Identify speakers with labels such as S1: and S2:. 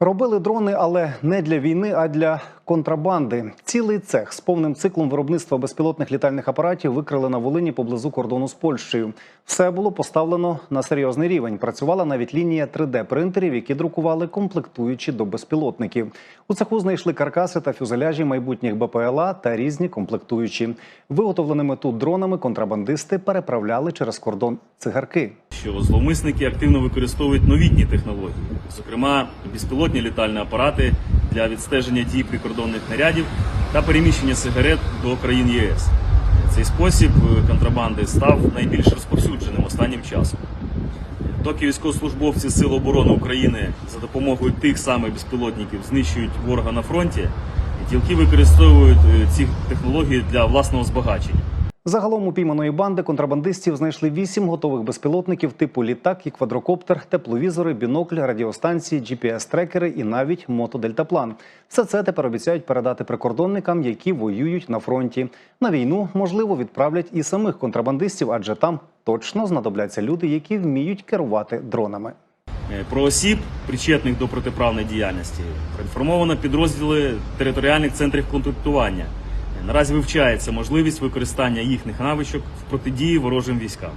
S1: Робили дрони, але не для війни, а для контрабанди. Цілий цех з повним циклом виробництва безпілотних літальних апаратів викрили на Волині поблизу кордону з Польщею. Все було поставлено на серйозний рівень. Працювала навіть лінія 3D-принтерів, які друкували комплектуючі до безпілотників. У цеху знайшли каркаси та фюзеляжі майбутніх БПЛА та різні комплектуючі. Виготовленими тут дронами контрабандисти переправляли через кордон цигарки.
S2: що зловмисники активно використовують новітні технології, зокрема безпілотні літальні апарати для відстеження дій прикордонних нарядів та переміщення сигарет до країн ЄС. Цей спосіб е, контрабанди став найбільш розповсюдженим останнім часом. Доки військовослужбовці Сил оборони України за допомогою тих самих безпілотників знищують ворога на фронті, ділки використовують е, ці технології для власного збагачення.
S1: Загалом у пійманої банди контрабандистів знайшли вісім готових безпілотників типу літак і квадрокоптер, тепловізори, бінокль, радіостанції, GPS-трекери і навіть мотодельтаплан. Все це тепер обіцяють передати прикордонникам, які воюють на фронті. На війну можливо відправлять і самих контрабандистів, адже там точно знадобляться люди, які вміють керувати дронами.
S2: Е, Про осіб, причетних до протиправної діяльності, проінформовано підрозділи територіальних центрів контактування. Наразі вивчається можливість використання їхніх навичок в протидії ворожим військам.